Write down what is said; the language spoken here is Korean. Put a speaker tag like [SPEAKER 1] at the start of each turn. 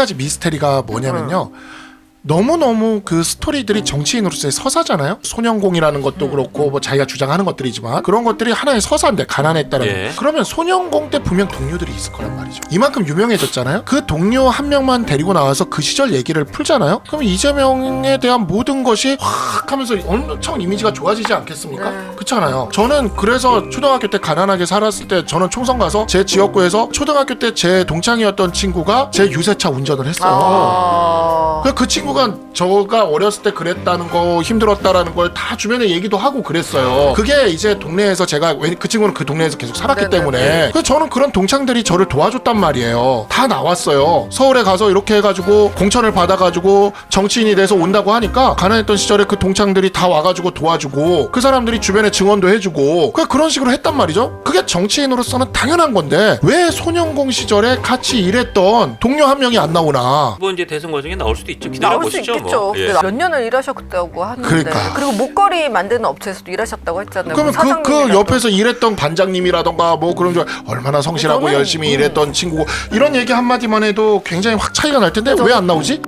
[SPEAKER 1] 가지 미스테리가 뭐냐면요. 너무너무 그 스토리들이 정치인으로서의 서사잖아요. 소년공이라는 것도 그렇고 뭐 자기가 주장하는 것들이지만 그런 것들이 하나의 서사인데 가난했다는
[SPEAKER 2] 예.
[SPEAKER 1] 거. 그러면 소년공 때 분명 동료들이 있을 거란 말이죠. 이만큼 유명해졌잖아요. 그 동료 한 명만 데리고 나와서 그 시절 얘기를 풀잖아요. 그럼 이재명에 대한 모든 것이 확 하면서 엄청 이미지가 좋아지지 않겠습니까?
[SPEAKER 3] 네.
[SPEAKER 1] 그렇잖아요. 저는 그래서 초등학교 때 가난하게 살았을 때 저는 총선 가서 제 지역구에서 초등학교 때 제 동창이었던 친구가 제 유세차 운전을 했어요.
[SPEAKER 3] 아.
[SPEAKER 1] 그, 그 친구 가 저가 어렸을 때 그랬다는 거 힘들었다라는 걸 다 주변에 얘기도 하고 그랬어요. 그게 이제 동네에서 제가 왜- 그 친구는 그 동네에서 계속 살았기
[SPEAKER 3] 네네네.
[SPEAKER 1] 때문에 그래서 저는 그런 동창들이 저를 도와줬단 말이에요. 다 나왔어요. 서울에 가서 이렇게 해가지고 공천을 받아가지고 정치인이 돼서 온다고 하니까 가난했던 시절에 그 동창들이 다 와가지고 도와주고 그 사람들이 주변에 증언도 해주고 그 그런 식으로 했단 말이죠. 그게 정치인으로서는 당연한 건데 왜 소년공 시절에 같이 일했던 동료 한 명이 안 나오나?
[SPEAKER 2] 뭐 이제 대선 과정에 나올 수도 있죠. 기다려
[SPEAKER 3] 나올 수
[SPEAKER 2] 보시죠.
[SPEAKER 3] 있겠죠.
[SPEAKER 2] 뭐. 예.
[SPEAKER 3] 몇 년을 일하셨다고 하는데
[SPEAKER 1] 그러니까.
[SPEAKER 3] 그리고 목걸이 만드는 업체에서도 일하셨다고 했잖아요.
[SPEAKER 1] 그러면 그, 그
[SPEAKER 3] 사장님이라도.
[SPEAKER 1] 옆에서 일했던 반장님이라던가 뭐 그런 줄 얼마나 성실하고
[SPEAKER 3] 저는-
[SPEAKER 1] 열심히
[SPEAKER 3] 음.
[SPEAKER 1] 일했던 친구고 이런 얘기 한마디만 해도 굉장히 확 차이가 날 텐데 왜 안 나오지?